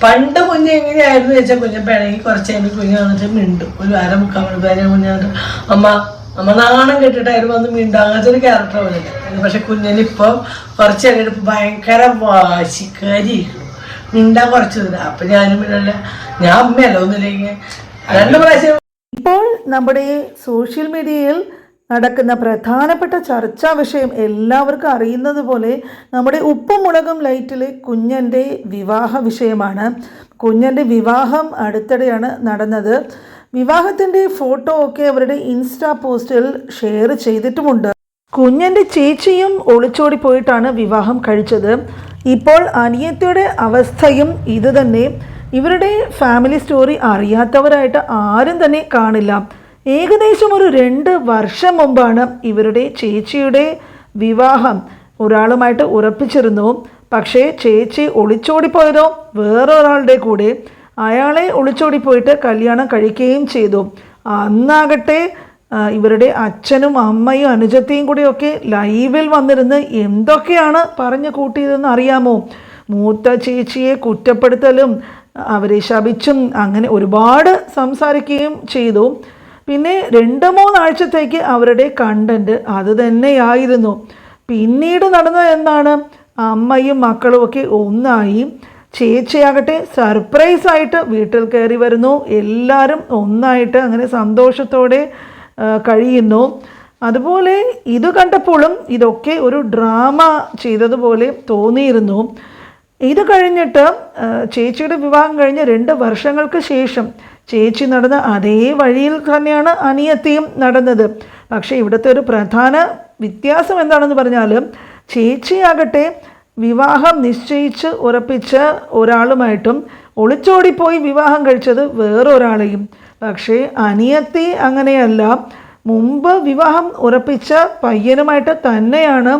പണ്ട് കുഞ്ഞ് എങ്ങനെയായിരുന്നു വെച്ചാൽ കുഞ്ഞ് പിണങ്ങി കുറച്ച് കഴിഞ്ഞ് കുഞ്ഞ് വന്നിട്ട് മിണ്ടും. ഒരു അര മുക്കാൽ മണിക്കൂർ കുഞ്ഞ് വന്നിട്ട് അമ്മ അമ്മ നാണം കെട്ടിട്ടായിരുന്നു വന്ന് മിണ്ടും അങ്ങനത്തെ ഒരു ക്യാരക്ടർ പോലെ പക്ഷെ കുഞ്ഞിനിപ്പം കുറച്ച് കഴിഞ്ഞിട്ട് ഭയങ്കര വാശിക്കാരി. മിണ്ടാൻ കുറച്ച് തരാം അപ്പൊ ഞാനും മിണ്ടല്ല ഞാൻ അമ്മയല്ല ഒന്നുമില്ലെങ്കിൽ രണ്ട് പ്രാവശ്യം ഇപ്പോൾ നമ്മുടെ സോഷ്യൽ മീഡിയയിൽ നടക്കുന്ന പ്രധാനപ്പെട്ട ചർച്ചാ വിഷയം എല്ലാവർക്കും അറിയുന്നത് പോലെ നമ്മുടെ ഉപ്പും മുളകും ലൈറ്റിലെ കുഞ്ഞന്റെ വിവാഹ വിഷയമാണ്. കുഞ്ഞന്റെ വിവാഹം അടുത്തിടെയാണ് നടന്നത്. വിവാഹത്തിന്റെ ഫോട്ടോ ഒക്കെ അവരുടെ ഇൻസ്റ്റാ പോസ്റ്റിൽ ഷെയർ ചെയ്തിട്ടുമുണ്ട്. കുഞ്ഞന്റെ ചേച്ചിയും ഒളിച്ചോടി പോയിട്ടാണ് വിവാഹം കഴിച്ചത്. ഇപ്പോൾ അനിയത്തിയുടെ അവസ്ഥയും ഇതുതന്നെ. ഇവരുടെ ഫാമിലി സ്റ്റോറി അറിയാത്തവരായിട്ട് ആരും തന്നെ കാണില്ല. ഏകദേശം ഒരു രണ്ട് വർഷം മുമ്പാണ് ഇവരുടെ ചേച്ചിയുടെ വിവാഹം. ഒരാളുമായിട്ട് ഉറപ്പിച്ചിരുന്നു. പക്ഷേ ചേച്ചി ഒളിച്ചോടിപ്പോയതോ വേറൊരാളുടെ കൂടെ അയാളെ ഒളിച്ചോടിപ്പോയിട്ട് കല്യാണം കഴിക്കുകയും ചെയ്തു. അന്നാകട്ടെ ഇവരുടെ അച്ഛനും അമ്മയും അനുജത്തെയും കൂടിയൊക്കെ ലൈവിൽ വന്നിരുന്ന് എന്തൊക്കെയാണ് പറഞ്ഞു കൂട്ടിയതെന്ന് അറിയാമോ? മൂത്ത ചേച്ചിയെ കുറ്റപ്പെടുത്തലും അവരെ ശപിച്ചും അങ്ങനെ ഒരുപാട് സംസാരിക്കുകയും ചെയ്തു. പിന്നെ രണ്ട് മൂന്നാഴ്ചത്തേക്ക് അവരുടെ കണ്ടന്റ് അത് തന്നെയായിരുന്നു. പിന്നീട് നടന്നത് എന്താണ്? അമ്മയും മക്കളും ഒക്കെ ഒന്നായി. ചേച്ചിയാകട്ടെ സർപ്രൈസ് ആയിട്ട് വീട്ടിൽ കയറി വരുന്നു. എല്ലാവരും ഒന്നായിട്ട് അങ്ങനെ സന്തോഷത്തോടെ കഴിയുന്നു. അതുപോലെ ഇത് കണ്ടപ്പോഴും ഇതൊക്കെ ഒരു ഡ്രാമ ചെയ്തതുപോലെ തോന്നിയിരുന്നു. ഇത് കഴിഞ്ഞിട്ട് ചേച്ചിയുടെ വിവാഹം കഴിഞ്ഞ് രണ്ട് വർഷങ്ങൾക്ക് ശേഷം ചേച്ചി നടന്ന അതേ വഴിയിൽ തന്നെയാണ് അനിയത്തിയും നടന്നത്. പക്ഷേ ഇവിടുത്തെ ഒരു പ്രധാന വ്യത്യാസം എന്താണെന്ന് പറഞ്ഞാൽ ചേച്ചിയാകട്ടെ വിവാഹം നിശ്ചയിച്ച് ഉറപ്പിച്ച ഒരാളുമായിട്ടും ഒളിച്ചോടിപ്പോയി വിവാഹം കഴിച്ചത് വേറൊരാളെയും. പക്ഷേ അനിയത്തി അങ്ങനെയല്ല മുമ്പ് വിവാഹം ഉറപ്പിച്ച പയ്യനുമായിട്ട് തന്നെയാണ്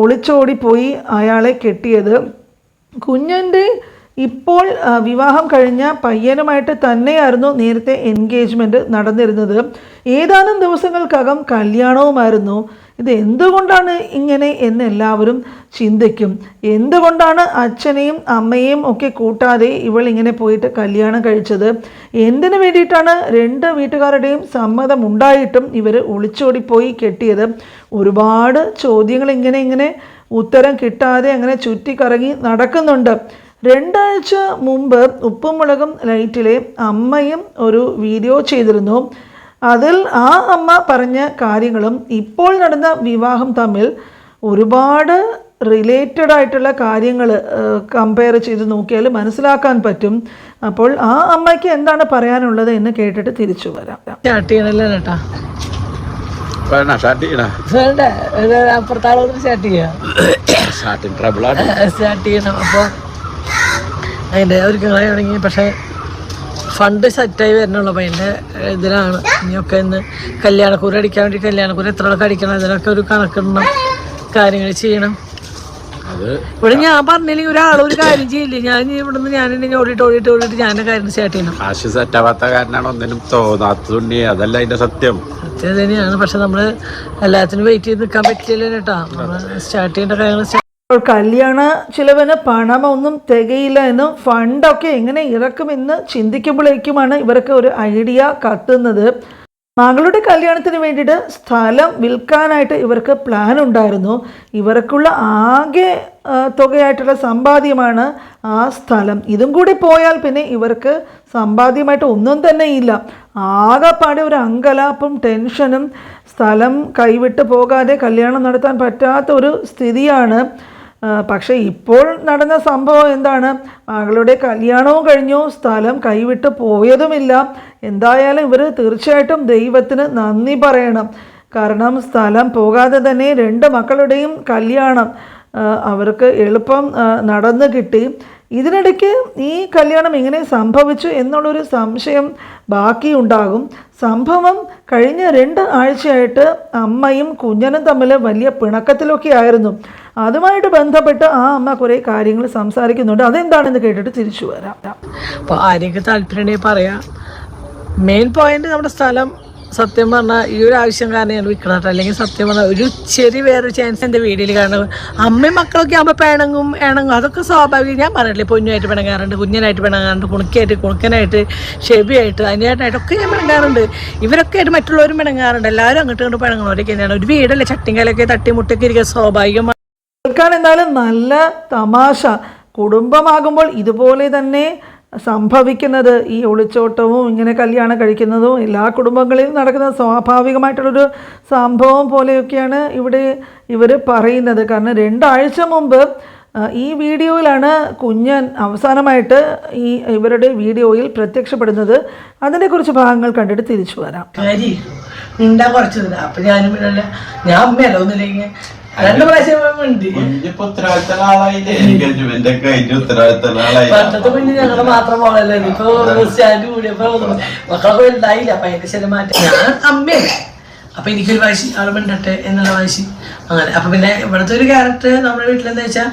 ഒളിച്ചോടിപ്പോയി അയാളെ കെട്ടിയത്. കുഞ്ഞന്റെ ഇപ്പോൾ വിവാഹം കഴിഞ്ഞ പയ്യനുമായിട്ട് തന്നെയായിരുന്നു നേരത്തെ എൻഗേജ്മെന്റ് നടന്നിരുന്നത്. ഏതാനും ദിവസങ്ങൾക്കകം കല്യാണവുമായിരുന്നു. ഇത് എന്തുകൊണ്ടാണ് ഇങ്ങനെ എന്ന് എല്ലാവരും ചിന്തിക്കും. എന്തുകൊണ്ടാണ് അച്ഛനെയും അമ്മയെയും ഒക്കെ കൂട്ടാതെ ഇവൾ ഇങ്ങനെ പോയിട്ട് കല്യാണം കഴിച്ചത്? എന്തിനു വേണ്ടിയിട്ടാണ് രണ്ട് വീട്ടുകാരുടെയും സമ്മതം ഉണ്ടായിട്ടും ഇവർ ഒളിച്ചോടിപ്പോയി കെട്ടിയത്? ഒരുപാട് ചോദ്യങ്ങൾ ഇങ്ങനെ ഇങ്ങനെ ഉത്തരം കിട്ടാതെ അങ്ങനെ ചുറ്റിക്കറങ്ങി നടക്കുന്നുണ്ട്. രണ്ടാഴ്ച മുമ്പ് ഉപ്പുമുളകും ലൈറ്റിലെ അമ്മയും ഒരു വീഡിയോ ചെയ്തിരുന്നു. അതിൽ ആ അമ്മ പറഞ്ഞ കാര്യങ്ങളും ഇപ്പോൾ നടന്ന വിവാഹം തമ്മിൽ ഒരുപാട് റിലേറ്റഡ് ആയിട്ടുള്ള കാര്യങ്ങൾ കമ്പയർ ചെയ്ത് നോക്കിയാൽ മനസ്സിലാക്കാൻ പറ്റും. അപ്പോൾ ആ അമ്മയ്ക്ക് എന്താണ് പറയാനുള്ളത് എന്ന് കേട്ടിട്ട് തിരിച്ചു വരാം. സ്റ്റാർട്ട് ചെയ്യണല്ലേ ചേട്ടാ? വേണ സ്റ്റാർട്ട് ചെയ്യണ. വേണ്ട അപ്പുറത്താളോട് സ്റ്റാർട്ട് ചെയ്യാം സ്റ്റാർട്ടിങ് ട്രബിളാണ് സ്റ്റാർട്ട് ചെയ്യണം അപ്പോൾ അതിന്റെ ഒരുക്കങ്ങളായി തുടങ്ങി. പക്ഷേ ഫണ്ട് സെറ്റായി വരണുള്ളൂ. അപ്പോൾ അതിന്റെ ഇതിലാണ്. ഇനിയൊക്കെ ഇന്ന് കല്യാണക്കൂര അടിക്കാൻ വേണ്ടി കല്യാണക്കൂര എത്ര ആൾക്ക് അടിക്കണം? ഇതിനൊക്കെ ഒരു കണക്കിടണം കാര്യങ്ങൾ ചെയ്യണം. ഇവിടെ ഞാൻ പറഞ്ഞില്ലെങ്കിൽ ഒരാൾ ഒരു കാര്യം ചെയ്യില്ല? ഞാൻ ഇവിടുന്ന് ഞാനുണ്ടെങ്കിൽ ഓടിയിട്ട് ഓടിയിട്ട് ഓടിയിട്ട് ഞാൻ കാര്യം സ്റ്റാർട്ട് ചെയ്യണം. കാശ് സെറ്റാവാത്ത കാരണമാണ് ഒന്നിനും തോന്നാത്തതുണ്ടി അതല്ല അതിന്റെ സത്യം. സത്യം തന്നെയാണ്. പക്ഷെ നമ്മൾ എല്ലാത്തിനും വെയിറ്റ് ചെയ്ത് നിൽക്കാൻ പറ്റില്ല കേട്ടോ. സ്റ്റാർട്ട് ചെയ്യേണ്ട കാര്യങ്ങൾ കല്യാണ ചിലവിന് പണമൊന്നും തികയില്ല എന്നും ഫണ്ടൊക്കെ എങ്ങനെ ഇറക്കുമെന്ന് ചിന്തിക്കുമ്പോഴേക്കുമാണ് ഇവർക്ക് ഒരു ഐഡിയ കത്തുന്നത്. മകളുടെ കല്യാണത്തിന് വേണ്ടിയിട്ട് സ്ഥലം വിൽക്കാനായിട്ട് ഇവർക്ക് പ്ലാൻ ഉണ്ടായിരുന്നു. ഇവർക്കുള്ള ആകെ തുകയായിട്ടുള്ള സമ്പാദ്യമാണ് ആ സ്ഥലം. ഇതും കൂടി പോയാൽ പിന്നെ ഇവർക്ക് സമ്പാദ്യമായിട്ട് ഒന്നും തന്നെ ഇല്ല. ആകെപ്പാടെ ഒരു അങ്കലാപ്പും ടെൻഷനും സ്ഥലം കൈവിട്ട് പോകാതെ കല്യാണം നടത്താൻ പറ്റാത്ത ഒരു സ്ഥിതിയാണ്. പക്ഷേ ഇപ്പോൾ നടന്ന സംഭവം എന്താണ്? മകളുടെ കല്യാണവും കഴിഞ്ഞു സ്ഥലം കൈവിട്ട് പോയതുമില്ല. എന്തായാലും ഇവർ തീർച്ചയായിട്ടും ദൈവത്തിന് നന്ദി പറയണം. കാരണം സ്ഥലം പോകാതെ തന്നെ രണ്ട് മക്കളുടെയും കല്യാണം അവർക്ക് എളുപ്പം നടന്നു കിട്ടി. ഇതിനിടയ്ക്ക് ഈ കല്യാണം എങ്ങനെ സംഭവിച്ചു എന്നുള്ളൊരു സംശയം ബാക്കിയുണ്ടാകും. സംഭവം കഴിഞ്ഞ രണ്ട് ആഴ്ചയായിട്ട് അമ്മയും കുഞ്ഞനും തമ്മിൽ വലിയ പിണക്കത്തിലൊക്കെ ആയിരുന്നു. അതുമായിട്ട് ബന്ധപ്പെട്ട് ആ അമ്മ കുറേ കാര്യങ്ങൾ സംസാരിക്കുന്നുണ്ട്. അതെന്താണെന്ന് കേട്ടിട്ട് തിരിച്ചു വരാം. അപ്പോൾ ആരെയൊക്കെ താല്പര്യമുണ്ടെങ്കിൽ പറയാം. മെയിൻ പോയിന്റ് നമ്മുടെ സ്ഥലം സത്യം പറഞ്ഞാൽ ഈ ഒരു ആവശ്യം കാരണം ഞാൻ വിൽക്കണം അല്ലെങ്കിൽ സത്യം പറഞ്ഞാൽ ഒരു ചെറിയ വേറെ ചാൻസ് എന്റെ വീട്ടിൽ കാണും അമ്മയും മക്കളൊക്കെ ആകുമ്പോൾ പിണങ്ങും ഇണങ്ങും. അതൊക്കെ സ്വാഭാവികം. ഞാൻ പറഞ്ഞില്ലേ പൊന്നുമായിട്ട് പിണങ്ങാറുണ്ട് കുഞ്ഞനായിട്ട് പിണങ്ങാറുണ്ട് കുണുക്കിയായിട്ട് കുണുക്കനായിട്ട് ഷെബിയായിട്ട് അനിയായിട്ടായിട്ടൊക്കെ ഞാൻ പിണങ്ങാറുണ്ട്. ഇവരൊക്കെ ആയിട്ട് മറ്റുള്ളവരും പിണങ്ങാറുണ്ട്. എല്ലാവരും അങ്ങോട്ട് ഇങ്ങോട്ട് പിണങ്ങുന്നവരൊക്കെ തന്നെയാണ്. ഒരു വീടല്ലേ ചട്ടിങ്കലൊക്കെ തട്ടിമുട്ടൊക്കെ ഇരിക്കുക സ്വാഭാവികമാണ് കേൾക്കാൻ എന്തായാലും നല്ല തമാശ. കുടുംബമാകുമ്പോൾ ഇതുപോലെ തന്നെ സംഭവിക്കുന്നത് ഈ ഒളിച്ചോട്ടവും ഇങ്ങനെ കല്യാണം കഴിക്കുന്നതും എല്ലാ കുടുംബങ്ങളിലും നടക്കുന്ന സ്വാഭാവികമായിട്ടുള്ളൊരു സംഭവം പോലെയൊക്കെയാണ് ഇവിടെ ഇവർ പറയുന്നത്. കാരണം രണ്ടാഴ്ച മുമ്പ് ഈ വീഡിയോയിലാണ് കുഞ്ഞൻ അവസാനമായിട്ട് ഈ ഇവരുടെ വീഡിയോയിൽ പ്രത്യക്ഷപ്പെടുന്നത്. അതിനെക്കുറിച്ച് ഭാഗങ്ങൾ കണ്ടിട്ട് തിരിച്ചു വരാം. ഞാൻ രണ്ട് പ്രാവശ്യം ഉണ്ട് കുഞ്ഞിപ്പോ ഉത്തരവാദിത്തമുള്ള ആളായില്ലേ എൻഗേജ്മെന്റ് ഒക്കെ കഴിഞ്ഞ് ഉത്തരവാദിത്തമുള്ള ആളായി പണ്ടത്തെ കുഞ്ഞ് ഞങ്ങൾ മാത്രം പോകല്ലേ ഇപ്പൊ സ്റ്റാൻഡ് കൂടിയപ്പോ മക്കളൊക്കെ ഉണ്ടായില്ല അപ്പൊ അതിന്റെ ശരി മാറ്റം. ഞാൻ അമ്മയല്ലേ അപ്പൊ എനിക്കൊരു വാശി ആളെ മിണ്ടട്ടെ എന്നുള്ള വാശി അങ്ങനെ. അപ്പൊ പിന്നെ ഇവിടുത്തെ ഒരു ക്യാരക്ടർ നമ്മുടെ വീട്ടിലെന്താ വെച്ചാൽ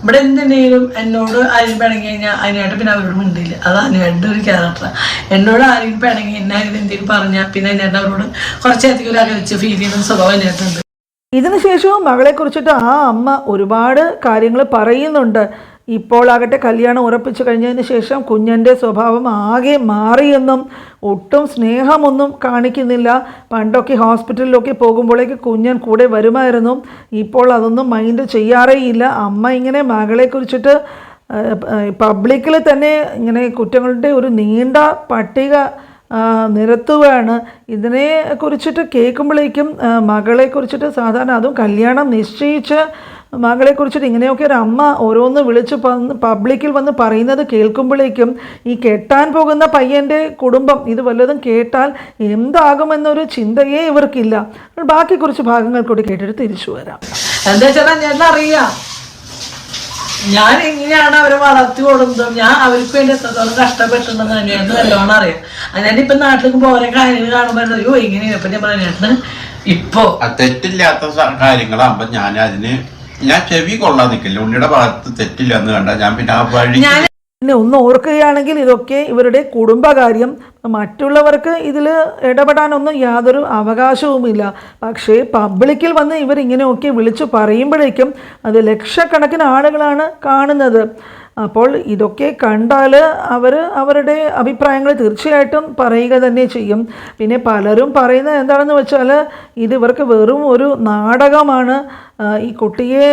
ഇവിടെ എന്തുണ്ടെങ്കിലും എന്നോട് ആരും പിണങ്ങി കഴിഞ്ഞാൽ അതിനായിട്ട് പിന്നെ അവരോട് മിണ്ടില്ല. അത് അതിനായിട്ട് ഒരു ക്യാരക്ടറാണ് എന്നോട് ആരെങ്കിലും പിണങ്ങി എന്നെ ആരെങ്കിലും എന്തെങ്കിലും പറഞ്ഞാൽ പിന്നെ അതിനായിട്ട് അവരോട് കുറച്ചധികം ഒരു അകലിച്ച് ഫീൽ ചെയ്യുന്ന സ്വഭാവം അതിനകത്തുണ്ട് ഇതിനുശേഷവും മകളെ കുറിച്ചിട്ട് ആ അമ്മ ഒരുപാട് കാര്യങ്ങൾ പറയുന്നുണ്ട്. ഇപ്പോൾ ആകട്ടെ കല്യാണം ഉറപ്പിച്ചു കഴിഞ്ഞതിന് ശേഷം കുഞ്ഞന്റെ സ്വഭാവം ആകെ മാറിയെന്നും ഒട്ടും സ്നേഹമൊന്നും കാണിക്കുന്നില്ല. പണ്ടൊക്കെ ഹോസ്പിറ്റലിലൊക്കെ പോകുമ്പോഴേക്ക് കുഞ്ഞൻ കൂടെ വരുമായിരുന്നു. ഇപ്പോൾ അതൊന്നും മൈൻഡ് ചെയ്യാറേ ചെയ്യാറേയില്ല അമ്മ ഇങ്ങനെ മകളെ കുറിച്ചിട്ട് പബ്ലിക്കിൽ തന്നെ ഇങ്ങനെ കുറ്റങ്ങളുടെ ഒരു നീണ്ട പട്ടിക നിരത്തുകയാണ് ഇതിനെ കുറിച്ചിട്ട് കേൾക്കുമ്പോഴേക്കും മകളെ കുറിച്ചിട്ട് സാധാരണ അതും കല്യാണം നിശ്ചയിച്ച് മകളെ കുറിച്ചിട്ട് ഇങ്ങനെയൊക്കെ ഒരു അമ്മ ഓരോന്ന് വിളിച്ച് പബ്ലിക്കിൽ വന്ന് പറയുന്നത് കേൾക്കുമ്പോഴേക്കും ഈ കെട്ടാൻ പോകുന്ന പയ്യന്റെ കുടുംബം ഇത് വല്ലതും കേട്ടാൽ എന്താകുമെന്നൊരു ചിന്തയേ ഇവർക്കില്ല. ബാക്കി കുറച്ച് ഭാഗങ്ങൾ കൂടി കേട്ടിട്ട് തിരിച്ചു വരാം. എന്താ ചേട്ടാ ഞാൻ അറിയാം ഞാൻ എങ്ങനെയാണ് അവരെ വളർത്തി കൊടുത്തത് ഞാൻ അവർക്ക് വേണ്ടി എത്രത്തോളം കഷ്ടപ്പെട്ടിട്ടുണ്ടെന്ന് തന്നെയാണ് നല്ലോണം അറിയാം. ഞാൻ ഇപ്പൊ നാട്ടിലേക്ക് പോരെ കാര്യങ്ങൾ കാണുമ്പോൾ അയ്യോ ഇങ്ങനെയാണ് ഇപ്പൊ ഞാൻ പറഞ്ഞിട്ട് ഇപ്പോ തെറ്റില്ലാത്ത കാര്യങ്ങളാകുമ്പോ ഞാൻ അതിന് ഞാൻ ചെവി കൊള്ളാൻ നിൽക്കില്ല ഉണ്ണിയുടെ ഭാഗത്ത് തെറ്റില്ല എന്ന് കണ്ട ഞാൻ പിന്നെ ആ വഴി പിന്നെ ഒന്ന് ഓർക്കുകയാണെങ്കിൽ ഇതൊക്കെ ഇവരുടെ കുടുംബകാര്യം. മറ്റുള്ളവർക്ക് ഇതിൽ ഇടപെടാനൊന്നും യാതൊരു അവകാശവുമില്ല. പക്ഷേ പബ്ലിക്കിൽ വന്ന് ഇവർ ഇങ്ങനെയൊക്കെ വിളിച്ചു പറയുമ്പോഴേക്കും അത് ലക്ഷക്കണക്കിന് ആളുകളാണ് കാണുന്നത്. അപ്പോൾ ഇതൊക്കെ കണ്ടാൽ അവർ അവരുടെ അഭിപ്രായങ്ങൾ തീർച്ചയായിട്ടും പറയുക തന്നെ ചെയ്യും. പിന്നെ പലരും പറയുന്നത് എന്താണെന്ന് വെച്ചാൽ ഇത് ഇവർക്ക് വെറും ഒരു നാടകമാണ്. ഈ കുട്ടിയെ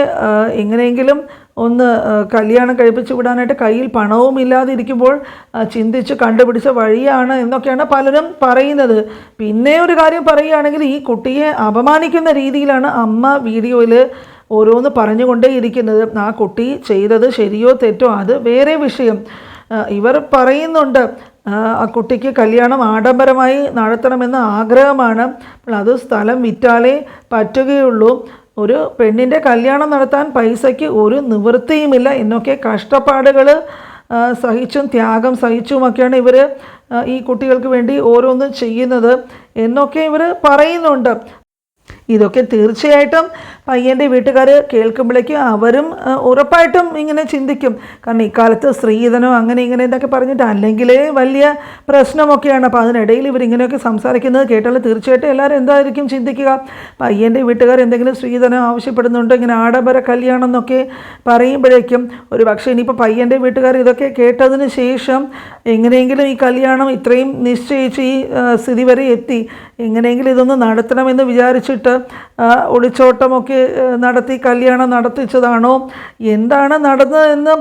എങ്ങനെയെങ്കിലും ഒന്ന് കല്യാണം കഴിപ്പിച്ച് വിടാനായിട്ട് കയ്യിൽ പണവും ഇല്ലാതിരിക്കുമ്പോൾ ചിന്തിച്ച് കണ്ടുപിടിച്ച വഴിയാണ് എന്നൊക്കെയാണ് പലരും പറയുന്നത്. പിന്നെ ഒരു കാര്യം പറയുകയാണെങ്കിൽ ഈ കുട്ടിയെ അപമാനിക്കുന്ന രീതിയിലാണ് അമ്മ വീഡിയോയിൽ ഓരോന്ന് പറഞ്ഞുകൊണ്ടേയിരിക്കുന്നത്. ആ കുട്ടി ചെയ്തത് ശരിയോ തെറ്റോ അത് വേറെ വിഷയം. ഇവർ പറയുന്നുണ്ട് ആ, കുട്ടിക്ക് കല്യാണം ആഡംബരമായി നടത്തണമെന്ന് ആഗ്രഹമാണ്. അപ്പോൾ അത് സ്ഥലം വിറ്റാലേ പറ്റുകയുള്ളൂ. ഒരു പെണ്ണിന്റെ കല്യാണം നടത്താൻ പൈസയ്ക്ക് ഒരു നിവൃത്തിയുമില്ല. എന്നൊക്കെ കഷ്ടപ്പാടുകൾ സഹിച്ചും ത്യാഗം സഹിച്ചുമൊക്കെയാണ് ഇവർ ഈ കുട്ടികൾക്ക് വേണ്ടി ഓരോന്നും ചെയ്യുന്നത് എന്നൊക്കെ ഇവർ പറയുന്നുണ്ട്. ഇതൊക്കെ തീർച്ചയായിട്ടും പയ്യന്റെ വീട്ടുകാർ കേൾക്കുമ്പോഴേക്കും അവരും ഉറപ്പായിട്ടും ഇങ്ങനെ ചിന്തിക്കും. കാരണം ഇക്കാലത്ത് സ്ത്രീധനം അങ്ങനെ ഇങ്ങനെ എന്നൊക്കെ പറഞ്ഞിട്ട് അല്ലെങ്കിൽ വലിയ പ്രശ്നമൊക്കെയാണ്. അപ്പോൾ അതിനിടയിൽ ഇവരിങ്ങനെയൊക്കെ സംസാരിക്കുന്നത് കേട്ടാൽ തീർച്ചയായിട്ടും എല്ലാവരും എന്തായിരിക്കും ചിന്തിക്കുക? പയ്യന്റെ വീട്ടുകാർ എന്തെങ്കിലും സ്ത്രീധനം ആവശ്യപ്പെടുന്നുണ്ടോ? ഇങ്ങനെ ആഡംബര കല്യാണം എന്നൊക്കെ പറയുമ്പോഴേക്കും ഒരു പക്ഷേ ഇനിയിപ്പോൾ പയ്യന്റെ വീട്ടുകാർ ഇതൊക്കെ കേട്ടതിന് ശേഷം എങ്ങനെയെങ്കിലും ഈ കല്യാണം ഇത്രയും നിശ്ചയിച്ച് ഈ സ്ഥിതി വരെ എത്തി. എങ്ങനെയെങ്കിലും ഇതൊന്ന് നടത്തണമെന്ന് വിചാരിച്ചിട്ട് ആ, ഒളിച്ചോട്ടമൊക്കെ നടത്തി കല്യാണം നടത്തിച്ചതാണോ? എന്താണ് നടന്നതെന്ന്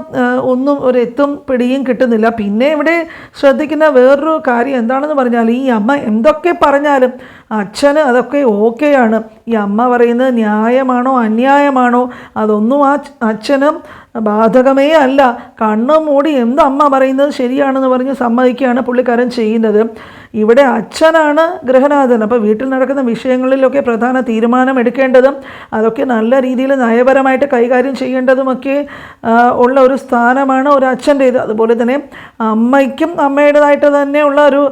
ഒന്നും ഒരു എത്തും പിടിയും കിട്ടുന്നില്ല. പിന്നെ ഇവിടെ ശ്രദ്ധിക്കുന്ന വേറൊരു കാര്യം എന്താണെന്ന് പറഞ്ഞാൽ ഈ അമ്മ എന്തൊക്കെ പറഞ്ഞാലും അച്ഛന് അതൊക്കെ ഓക്കെയാണ്. ഈ അമ്മ പറയുന്നത് ന്യായമാണോ അന്യായമാണോ? അതൊന്നും ആ അച്ഛനും ബാധകമേ അല്ല. കണ്ണ് മൂടി എന്ത് അമ്മ പറയുന്നത് ശരിയാണെന്ന് പറഞ്ഞ് സമ്മതിക്കുകയാണ് പുള്ളിക്കാരൻ ചെയ്യുന്നത്. ഇവിടെ അച്ഛനാണ് ഗൃഹനാഥൻ. അപ്പോൾ വീട്ടിൽ നടക്കുന്ന വിഷയങ്ങളിലൊക്കെ പ്രധാന തീരുമാനം എടുക്കേണ്ടതും അതൊക്കെ നല്ല രീതിയിൽ നയപരമായിട്ട് കൈകാര്യം ചെയ്യേണ്ടതുമൊക്കെ ഉള്ള ഒരു സ്ഥാനമാണ് ഒരു അച്ഛന്റേത്. അതുപോലെ തന്നെ അമ്മയ്ക്കും അമ്മയുടേതായിട്ട് തന്നെയുള്ള ഒരു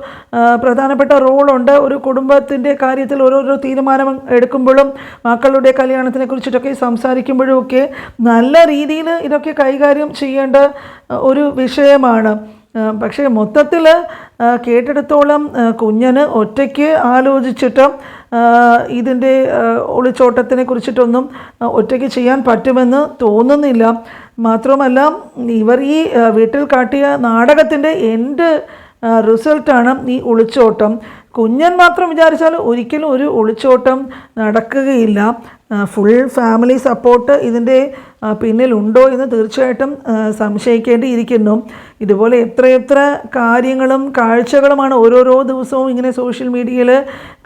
പ്രധാനപ്പെട്ട റോളുണ്ട്. ഒരു കുടുംബത്തിന്റെ കാര്യത്തിൽ ഓരോരോ തീരുമാനം എടുക്കുമ്പോഴും മക്കളുടെ കല്യാണത്തിനെ കുറിച്ചിട്ടൊക്കെ സംസാരിക്കുമ്പോഴും ഒക്കെ നല്ല രീതിയിൽ ഇതൊക്കെ കൈകാര്യം ചെയ്യേണ്ട ഒരു വിഷയമാണ്. പക്ഷേ മൊത്തത്തിൽ കേട്ടെടുത്തോളം കുഞ്ഞന് ഒറ്റയ്ക്ക് ആലോചിച്ചിട്ട് ഇതിന്റെ ഒളിച്ചോട്ടത്തിനെ കുറിച്ചിട്ടൊന്നും ഒറ്റയ്ക്ക് ചെയ്യാൻ പറ്റുമെന്ന് തോന്നുന്നില്ല. മാത്രമല്ല ഇവർ ഈ വീട്ടിൽ കാട്ടിയ നാടകത്തിന്റെ എൻഡ് റിസൾട്ടാണ് ഈ ഒളിച്ചോട്ടം. കുഞ്ഞൻ മാത്രം വിചാരിച്ചാൽ ഒരിക്കലും ഒരു ഒളിച്ചോട്ടം നടക്കുകയില്ല. ഫുൾ ഫാമിലി സപ്പോർട്ട് ഇതിന്റെ പിന്നിലുണ്ടോ എന്ന് തീർച്ചയായിട്ടും സംശയിക്കേണ്ടിയിരിക്കുന്നു. ഇതുപോലെ എത്രയെത്ര കാര്യങ്ങളും കാഴ്ചകളുമാണ് ഓരോരോ ദിവസവും ഇങ്ങനെ സോഷ്യൽ മീഡിയയിൽ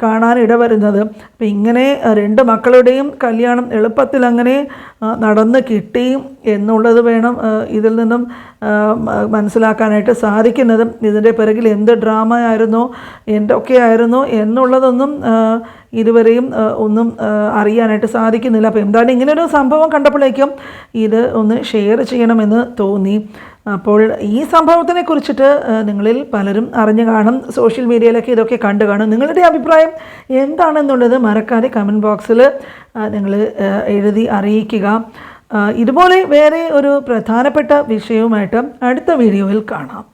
കാണാൻ ഇടവരുന്നത്. അപ്പം ഇങ്ങനെ രണ്ട് മക്കളുടെയും കല്യാണം എളുപ്പത്തിൽ അങ്ങനെ നടന്ന് കിട്ടി എന്നുള്ളത് വേണം ഇതിൽ നിന്നും മനസ്സിലാക്കാനായിട്ട് സാധിക്കുന്നത്. ഇതിന്റെ പിറകിൽ എന്ത് ഡ്രാമ ആയിരുന്നോ എന്തൊക്കെയായിരുന്നോ എന്നുള്ളതൊന്നും ഇതുവരെയും ഒന്നും അറിയാനായിട്ട് സാധിക്കുന്നില്ല. അപ്പോൾ എന്തായാലും ഇങ്ങനൊരു സംഭവം കണ്ടപ്പോഴേക്കും ഇത് ഒന്ന് ഷെയർ ചെയ്യണമെന്ന് തോന്നി. അപ്പോൾ ഈ സംഭവത്തിനെ കുറിച്ചിട്ട് നിങ്ങളിൽ പലരും അറിഞ്ഞു കാണും. സോഷ്യൽ മീഡിയയിലൊക്കെ ഇതൊക്കെ കണ്ടു കാണും. നിങ്ങളുടെ അഭിപ്രായം എന്താണെന്നുള്ളത് മറക്കാതെ കമന്റ് ബോക്സിൽ നിങ്ങൾ എഴുതി അറിയിക്കുക. ഇതുപോലെ വേറെ ഒരു പ്രധാനപ്പെട്ട വിഷയവുമായിട്ട് അടുത്ത വീഡിയോയിൽ കാണാം.